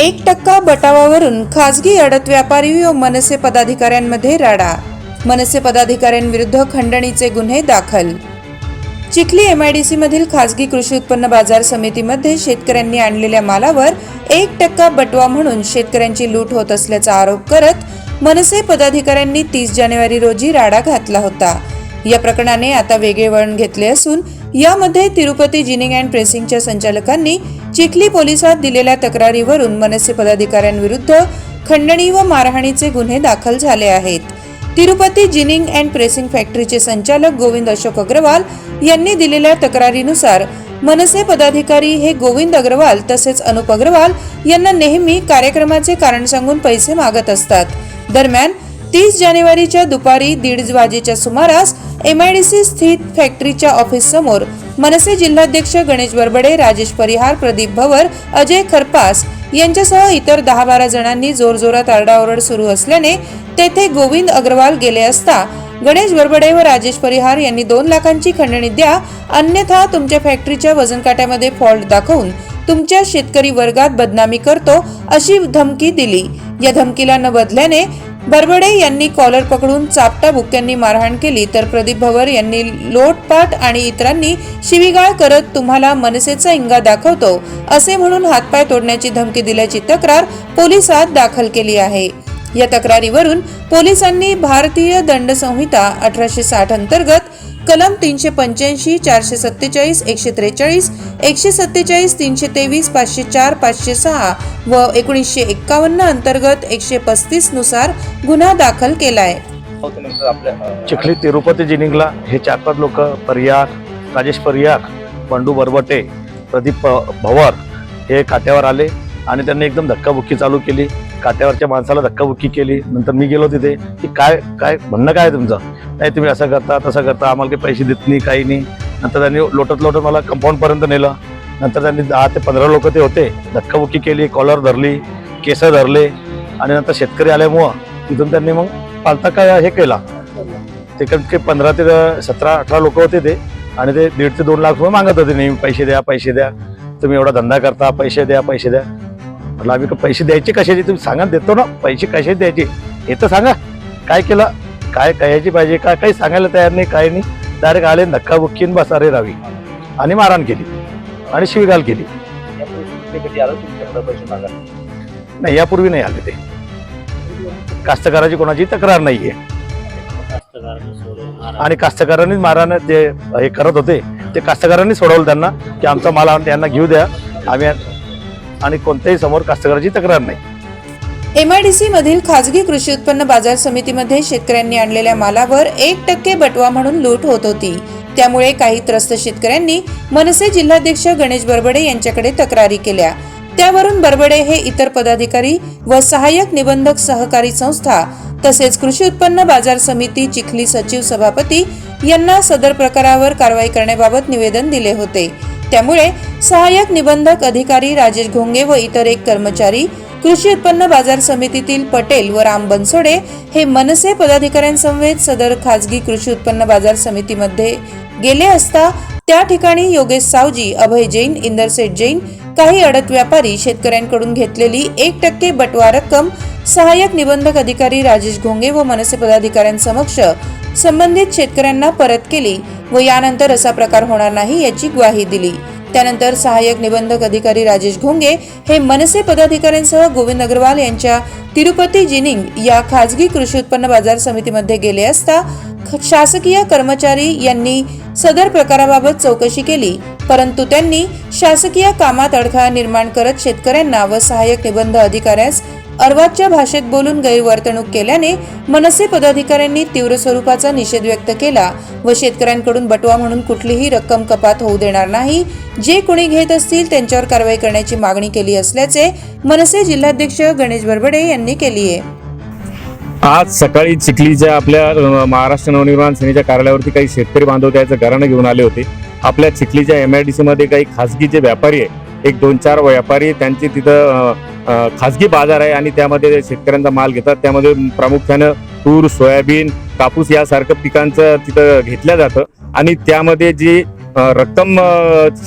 एक टक्का बटावावरून खाजगी अडत व्यापारी व मनसे पदाधिकाऱ्यांमध्ये राडा. मनसे पदाधिकाऱ्यांविरुद्ध खंडणीचे गुन्हे दाखल. चिखली एमआयडीसी मधील खाजगी कृषी उत्पन्न बाजार समितीमध्ये शेतकऱ्यांनी आणलेल्या मालावर एक टक्का बटवा म्हणून शेतकऱ्यांची लूट होत असल्याचा आरोप करत मनसे पदाधिकाऱ्यांनी तीस जानेवारी रोजी राडा घातला होता. या प्रकरणाने आता वेगळे वळण घेतले असून यामध्ये तिरुपती जिनिंग अँड प्रेसिंगच्या संचालकांनी चिखली पोलिसात दिलेल्या तक्रारीवरून मनसे पदाधिकाऱ्यांविरुद्ध खंडणी व मारहाणीचे गुन्हे दाखल झाले आहेत. तिरुपती जिनिंग अँड प्रेसिंग फॅक्टरीचे संचालक गोविंद अशोक अग्रवाल यांनी दिलेल्या तक्रारीनुसार मनसे पदाधिकारी हे गोविंद अग्रवाल तसेच अनुप अग्रवाल यांना नेहमी कार्यक्रमाचे कारण सांगून पैसे मागत असतात. दरम्यान तीस जानेवारीच्या दुपारी दीड वाजेच्या सुमारास एमआयडीसी स्थित फॅक्टरीच्या ऑफिस समोर मनसे जिल्हाध्यक्ष गणेश बरबडे राजेश परिहार प्रदीप भवर अजय खरपास यांच्यासह इतर दहा बारा जणांनी जोरजोरात आरडाओरड सुरू असल्याने तेथे गोविंद अग्रवाल गेले असता गणेश बरबडे व राजेश परिहार यांनी दोन लाखांची खंडणी द्या अन्यथा तुमच्या फॅक्टरीच्या वजन काट्यामध्ये फॉल्ट दाखवून तुमच्या शेतकरी वर्गात बदनामी करतो अशी धमकी दिली. या धमकीला न बदल्याने बरबडे यांनी कॉलर पकडून चापटा बुक्क्यांनी मारहाण केली तर प्रदीप भवर यांनी लोटपाट आणि इतरांनी शिवीगाळ करत तुम्हाला मनसेचा इंगा दाखवतो असे म्हणून हातपाय तोडण्याची धमकी दिल्याची तक्रार पोलिसात दाखल केली आहे. या तक्रारीवरून पोलिसांनी भारतीय दंड संहिता अठराशे साठ अंतर्गत कलम तीनशे पंच्याऐंशी चारशे सत्तेचाळीस एकशे त्रेचाळीस एकशे सत्तेचाळीस तीनशे तेवीस पाचशे चार पाचशे सहा व एकोणीसशे एक्कावन्न अंतर्गत एकशे पस्तीसनुसार गुन्हा दाखल केलाय. चिखली तिरुपती जिनिंगला हे चार पाच लोक पर्याग राजेश पर्याग पंडू बरबटे प्रदीप प- भवर हे काट्यावर आले आणि त्यांनी एकदम धक्काबुक्की चालू केली. काट्यावरच्या माणसाला धक्काबुक्की केली नंतर मी गेलो तिथे. की काय काय म्हणणं काय आहे तुमचं? नाही तुम्ही असं करता तसं करता आम्हाला काही पैसे देत नाही काही नाही. नंतर त्यांनी लोटत लोटत मला कंपाऊंडपर्यंत नेलं. नंतर त्यांनी दहा ते पंधरा लोक ते होते. धक्काबुक्की केली कॉलर धरली केस धरले. आणि नंतर शेतकरी आल्यामुळं तिथून त्यांनी मग पालता काय हे केला. ते काही पंधरा ते सतरा अठरा लोक होते ते. आणि ते दीड ते दोन लाख रुपये मागत होते नेहमी. पैसे द्या पैसे द्या. तुम्ही एवढा धंदा करता पैसे द्या पैसे द्या. म्हटलं आम्ही का पैसे द्यायचे कशाचे? तुम्ही सांगा देतो ना पैसे कसे द्यायचे? हे तर सांगा. काय केलं? काय कशाची पाहिजे? काय काही सांगायला तयार नाही काय नाही. डायरेक्ट आले धक्काबुक्कीन बस अरे रावी. आणि मारहाण केली. आणि शिवीगाल केली. नाही यापूर्वी नाही आले ते. कास्तकाराची कोणाची तक्रार नाहीये. आणि कास्तकारांनीच मारहाण जे हे करत होते ते कास्तकारांनी सोडवलं त्यांना की आमचा माल त्यांना घेऊ द्या. आम्ही आणि कोणत्याही समोर कास्तकाराची तक्रार नाही. एमआयडीसी मधील खाजगी कृषी उत्पन्न बाजार समितीमध्ये शेतकऱ्यांनी आणलेल्या मालावर एक टक्के बटवा म्हणून लूट होत होती. त्यामुळे काही त्रस्त शेतकऱ्यांनी मनसे जिल्हाध्यक्ष गणेश बरबडे यांच्याकडे तक्रारी केल्या. त्यावरून बरबडे हे इतर पदाधिकारी व सहाय्यक निबंधक सहकारी संस्था तसेच कृषी उत्पन्न बाजार समिती चिखली सचिव सभापती यांना सदर प्रकारावर कारवाई करण्याबाबत निवेदन दिले होते. त्यामुळे सहाय्यक निबंधक अधिकारी राजेश घोंगे व इतर एक कर्मचारी कृषी उत्पन्न बाजार समितीतील पटेल व राम बनसोडे हे मनसे पदाधिकाऱ्यांसमवेत सदर खाजगी कृषी उत्पन्न बाजार समितीमध्ये गेले असता त्या ठिकाणी योगेश सावजी अभय जैन इंदरसेठ जैन काही अडत व्यापारी शेतकऱ्यांकडून घेतलेली एक टक्के बटवा रक्कम सहाय्यक निबंधक अधिकारी राजेश घोंगे व मनसे पदाधिकाऱ्यांसमक्ष संबंधित शेतकऱ्यांना परत केली व यानंतर असा प्रकार होणार नाही याची ग्वाही दिली. त्यानंतर सहाय्यक निबंधक अधिकारी राजेश घोंगे हे मनसे पदाधिकाऱ्यांसह गोविंद अग्रवाल यांच्या तिरुपती जिनिंग या खाजगी कृषी उत्पन्न बाजार समितीमध्ये गेले असता शासकीय कर्मचारी यांनी सदर प्रकाराबाबत चौकशी केली परंतु त्यांनी शासकीय कामात अडथळा निर्माण करत शेतकऱ्यांना व सहाय्यक निबंध अधिकाऱ्यास अर्वाच्या भाषेत बोलून गैरवर्तणूक केल्याने मनसे पदाधिकाऱ्यांनी तीव्र स्वरूपाचा निषेध व्यक्त केला व शेतकऱ्यांकडून बटवा म्हणून कुठलीही रक्कम कपात होऊ देणार नाही. जे कोणी घेत असतील त्यांच्यावर कारवाई करण्याची मागणी केली असल्याचे मनसे जिल्हाध्यक्ष गणेश बरबडे यांनी केली आहे आज सकाळी चिखलीच्या आपल्या महाराष्ट्र नवनिर्माण सेनेच्या कार्यालयावरती काही शेतकरी बांधव त्याचं घराणं घेऊन आले होते. आपल्या चिखलीच्या एम आय डी मध्ये काही खासगी जे व्यापारी आहे एक दोन चार व्यापारी त्यांची तिथं खासगी बाजार आहे आणि त्यामध्ये शेतकऱ्यांचा माल घेतात त्यामध्ये प्रामुख्यानं तूर सोयाबीन कापूस यासारखं पिकांचं तिथं घेतलं जातं. आणि त्यामध्ये जी रक्कम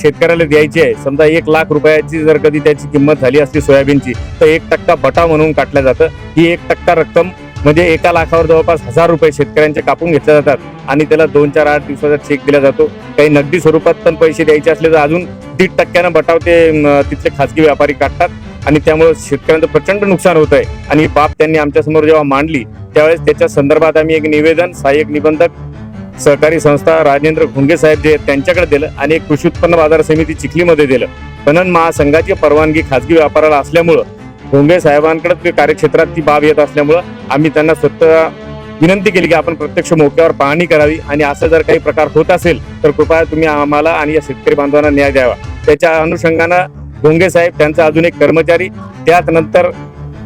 शेतकऱ्याला द्यायची आहे समजा एक लाख रुपयाची जर कधी त्याची किंमत झाली असली सोयाबीनची तर एक टक्का बटा म्हणून काटलं जातं. ही एक टक्का रक्कम म्हणजे एका लाखावर जवळपास हजार रुपये शेतकऱ्यांचे कापून घेतले जातात आणि त्याला दोन चार आठ दिवसाचा चेक दिला जातो. काही नगदी स्वरूपात पण पैसे द्यायचे असले तर अजून दीड टक्क्यानं बटाव ते तिथले खासगी व्यापारी काढतात आणि त्यामुळे शेतकऱ्यांचं प्रचंड नुकसान होत आहे आणि बाब त्यांनी आमच्यासमोर जेव्हा मांडली त्यावेळेस त्याच्या संदर्भात आम्ही एक निवेदन सहाय्यक निबंधक सहकारी संस्था राजेंद्र घुंगे साहेब जे आहेत त्यांच्याकडे दिलं आणि एक कृषी उत्पन्न बाजार समिती चिखलीमध्ये दिलं. पणन महासंघाची परवानगी खासगी व्यापाराला असल्यामुळं घोंगे साहेबांकडे ते कार्यक्षेत्रात ती बाब येत असल्यामुळं आम्ही त्यांना स्वतः विनंती केली की आपण प्रत्यक्ष मोक्यावर पाहणी करावी आणि असं जर काही प्रकार होत असेल तर कृपया तुम्ही आम्हाला आणि या शेतकरी बांधवांना न्याय द्यावा. त्याच्या अनुषंगानं भोंगे साहेब त्यांचा अजून एक कर्मचारी त्यात नंतर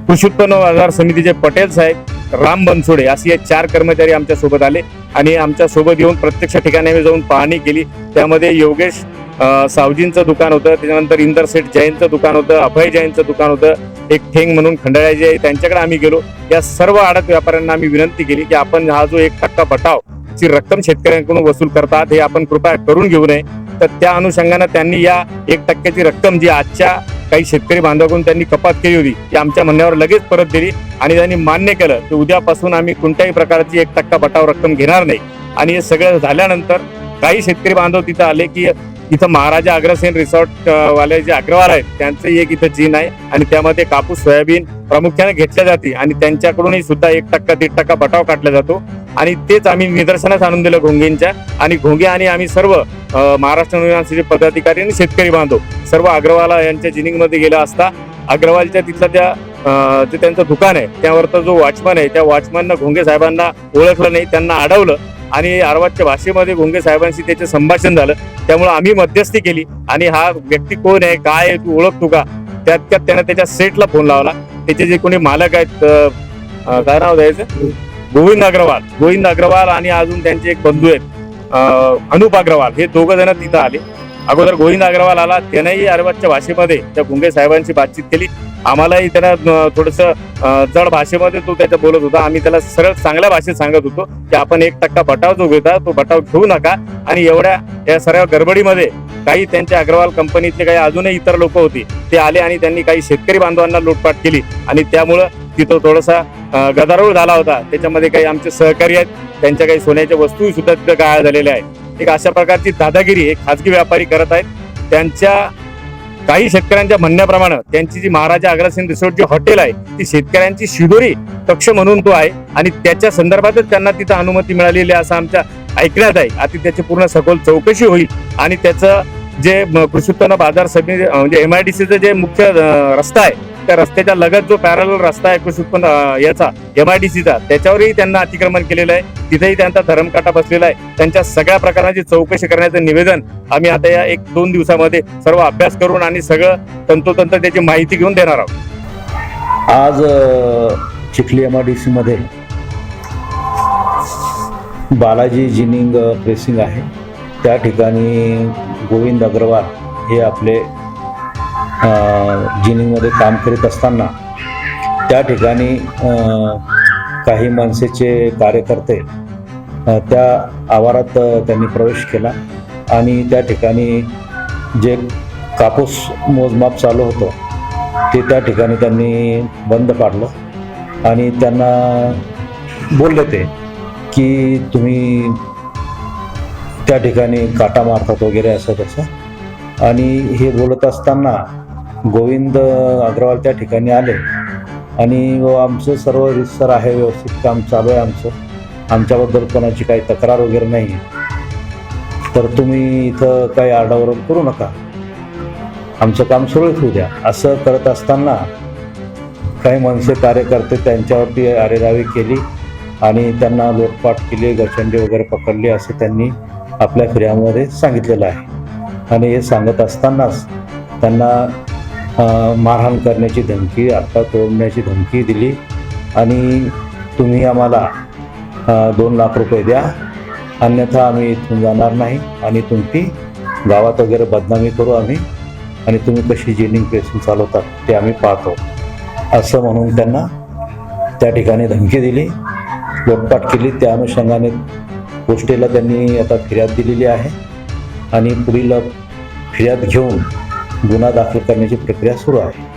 कृषी उत्पन्न बाजार समितीचे पटेल साहेब राम बनसोडे असे हे चार कर्मचारी आमच्यासोबत आले आणि आमच्यासोबत येऊन प्रत्यक्ष ठिकाणी आम्ही जाऊन पाहणी केली. त्यामध्ये योगेश सावजींचं दुकान होतं त्याच्यानंतर इंदर सेठ जैनचं दुकान होतं अभय जैनचं दुकान होतं एक ठेंग म्हणून खंडाळा जे आहे त्यांच्याकडे आम्ही गेलो. या सर्व आडत व्यापाऱ्यांना आम्ही विनंती केली की आपण हा जो एक टक्का बटाव ची रक्कम शेतकऱ्यांकडून वसूल करतात हे आपण कृपया करून घेऊ नये. तर त्या अनुषंगानं त्यांनी या एक टक्क्याची रक्कम जी आजच्या काही शेतकरी बांधवाकडून त्यांनी कपात केली होती ती आमच्या म्हणण्यावर लगेच परत दिली आणि त्यांनी मान्य केलं की उद्यापासून आम्ही कोणत्याही प्रकारची एक टक्का बटाव रक्कम घेणार नाही. आणि हे सगळं झाल्यानंतर काही शेतकरी बांधव तिथं आले की इथं महाराजा अग्रसेन रिसॉर्ट वाले जे अग्रवाल आहेत त्यांचं एक इथं जीन आहे आणि त्यामध्ये कापूस सोयाबीन प्रामुख्याने घेतल्या जाते आणि त्यांच्याकडूनही सुद्धा एक टक्का दीड टक्का बटाव काढला जातो. आणि तेच आम्ही निदर्शनास आणून दिलं घोंगेंच्या. आणि घोंगे आणि आम्ही सर्व महाराष्ट्र नवनिर्माण पदाधिकारी आणि शेतकरी बांधव सर्व अग्रवाला यांच्या जिनिंगमध्ये गेला असता अग्रवालच्या तिथलं त्या जे त्यांचं दुकान आहे त्यावरचा जो वॉचमन आहे त्या वॉचमननं घोंगे साहेबांना ओळखलं नाही त्यांना अडवलं. आणि आरवाच्या भाषेमध्ये घोंगे साहेबांशी त्याचे संभाषण झालं. त्यामुळे आम्ही मध्यस्थी केली. आणि हा व्यक्ती कोण आहे काय आहे तू ओळखतो का? त्यात त्यात त्यानं त्याच्या सेटला फोन लावला. त्याचे जे कोणी मालक आहेत काय नाव द्यायचं गोविंद अग्रवाल. गोविंद अग्रवाल आणि अजून त्यांचे एक बंधू आहेत अनुप अग्रवाल. हे दोघं जण तिथं आले. अगोदर गोविंद अग्रवाल आला. त्यानेही अरबाजच्या भाषेमध्ये त्या गुंगे साहेबांशी बातचीत केली. आम्हालाही त्यांना थोडस जड भाषेमध्ये तो त्याच्या बोलत होता. आम्ही त्याला सरळ चांगल्या भाषेत सांगत होतो की आपण एक टक्का बटाव जो घेता तो बटाव घेऊ नका. आणि एवढ्या या सर्व गडबडीमध्ये काही त्यांच्या अग्रवाल कंपनीतले काही अजूनही इतर लोक होती ते आले आणि त्यांनी काही शेतकरी बांधवांना लूटपाट केली. आणि त्यामुळं तिथं थोडासा गदारोळ झाला होता. त्याच्यामध्ये काही आमचे सहकारी आहेत त्यांच्या काही सोन्याच्या वस्तू सुद्धा तिथं गाळ झालेल्या आहेत. एक अशा प्रकारची दादागिरी एक खाजगी व्यापारी करत आहेत. त्यांच्या काही शेतकऱ्यांच्या म्हणण्याप्रमाणे त्यांची जी महाराजा अग्रसेन रिसोर्ट जी हॉटेल आहे ती शेतकऱ्यांची शिदोरी कक्ष म्हणून तो आहे. आणि त्याच्या संदर्भातच त्यांना तिथं अनुमती मिळालेली आहे असं आमच्या ऐकण्यात आहे. आता त्याची पूर्ण सखोल चौकशी होईल. आणि त्याचं जे कृषी उत्पन्न बाजार समिती म्हणजे एम आय डी सीचं जे मुख्य रस्ता आहे त्या रस्त्याच्या लगत जो पॅरल रस्ता आहे कृषी उत्पन्न याचा एम आय डी सीचा त्याच्यावरही त्यांना अतिक्रमण केलेलं आहे. तिथेही त्यांचा धरमकाटा बसलेला आहे. त्यांच्या सगळ्या प्रकारांची चौकशी करण्याचं निवेदन आम्ही आता या एक दोन दिवसामध्ये सर्व अभ्यास करून आणि सगळं तंतोतंत त्याची माहिती घेऊन देणार आहोत. आज चिखली एम आय डी सीमध्ये बालाजी जिनिंग प्रेसिंग आहे. त्या ठिकाणी गोविंद अग्रवाल हे आपले जिनिंगमध्ये काम करीत असताना त्या ठिकाणी काही मनसेचे कार्यकर्ते त्या आवारात त्यांनी प्रवेश केला आणि त्या ठिकाणी जे कापूस मोजमाप चालू होतं ते त्या ठिकाणी त्यांनी बंद पाडलं आणि त्यांना बोलले ते की तुम्ही त्या ठिकाणी काटा मारतात वगैरे असं तसं. आणि हे बोलत असताना गोविंद अग्रवाल त्या ठिकाणी आले. आणि व आमचं सर्व रितसर आहे व्यवस्थित काम चालू आहे आमचं. आमच्याबद्दल कोणाची काही तक्रार वगैरे नाही आहे. तर तुम्ही इथं काही आरडाओरड करू नका. आमचं काम सुरळीत होऊ द्या. असं करत असताना काही मनसे कार्यकर्ते त्यांच्यावरती अरेरावी केली आणि त्यांना लोटपाट केली गचंडे वगैरे पकडले असे त्यांनी आपल्या फिर्यामध्ये सांगितलेलं आहे. आणि हे सांगत असतानाच त्यांना मारहाण करण्याची धमकी आता तोडण्याची धमकी दिली. आणि तुम्ही आम्हाला दोन लाख रुपये द्या. अन्यथा आम्ही इथून जाणार नाही. आणि तुमची गावात वगैरे बदनामी करू आम्ही. आणि तुम्ही कशी जिनिंग प्रेसिंग चालवतात ते आम्ही पाहतो. असं म्हणून त्यांना त्या ठिकाणी धमकी दिली. लोटपाट केली. त्या अनुषंगाने गोष्टीला त्यांनी आता फिर्याद दिलेली आहे. आणि पुढील फिर्याद घेऊन गुन्हा दाखल करण्याची प्रक्रिया सुरू आहे.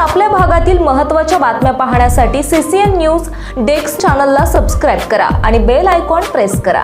आपल्या भागातील महत्त्वाच्या बातम्या पाहण्यासाठी सीसीएन न्यूज डेस्क चॅनलला सबस्क्राईब करा आणि बेल आयकॉन प्रेस करा.